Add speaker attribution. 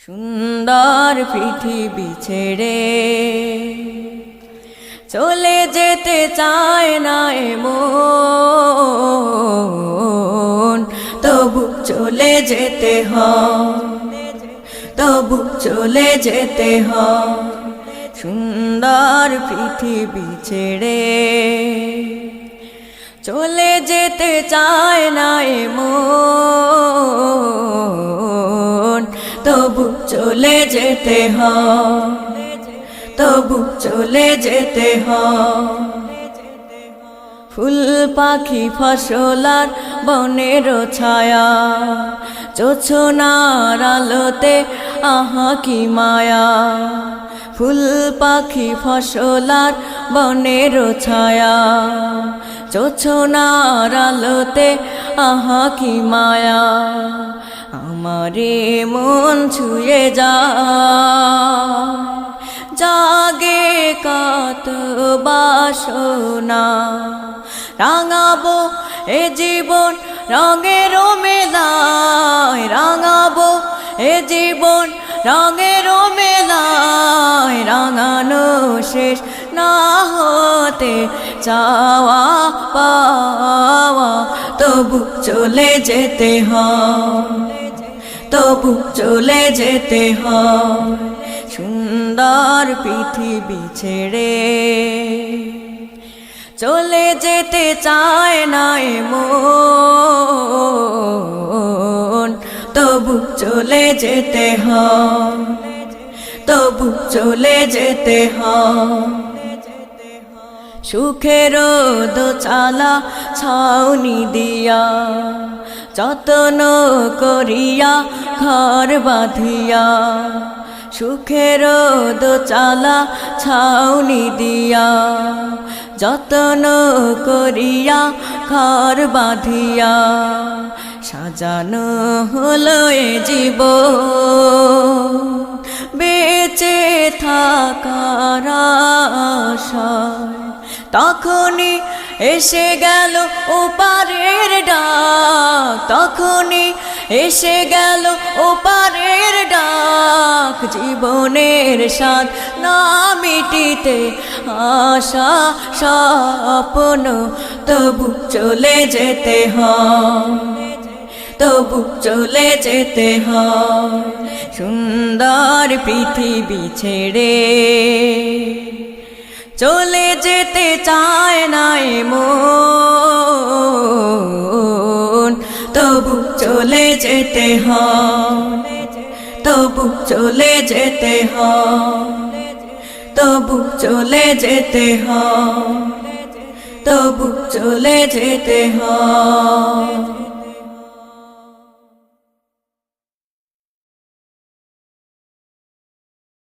Speaker 1: সুন্দর পৃথিবী ছেড়ে চলে যেতে চায় না এমন। তবু চলে যেতে হ তবু চলে যেতে হ সুন্দর পৃথিবী ছেড়ে চলে যেতে চায় না এমন। তবু চলে যেতে হয়। তবু চলে যেতে হ ফুল পাখি ফসলার বনের ছায়া চোছনার আলোতে, আহা কি মায়া। ফুল পাখি ফসলার বনের ছায়া চোছনার আলোতে, আহা কি মায়া। আমারে মন ছুঁয়ে যা। জাগে কত বাসনা, রাঙাবো এ জীবন রঙের মেলায়, রাঙাবো এ জীবন রঙের মেলায়, রাঙানো শেষ না হতে চাওয়া পাওয়া, তবু চলে যেতে হয়। তবু চলে যেতে হয়। সুন্দর পৃথিবী ছেড়ে চলে যেতে চায় না মন তবু চলে যেতে হয়। তবু চলে যেতে হয়। সুখের দোচালা ছাউনি দিয়া যতন করিয়া ঘর বাঁধিয়া, সুখের দোচালা ছাউনি দিয়া, যতন করিয়া ঘর বাঁধিয়া, সাজানো হলো এ জীব বেঁচে থাকার আশায় তখনই এসে গেল ওপারের ডাক। তখনই এসে গেল ওপারের ডাক। জীবনের স্বাদ না মিটিতে আশা, স্বপ্ন, তবু চলে যেতে হয়। তবু চলে যেতে হয়। সুন্দর পৃথিবী ছেড়ে। চলে যেতে চায় না মন। তবু চলে যেতে হয় তবু চলে যেতে হয় তবু চলে যেতে হয় তবু চলে যেতে হয়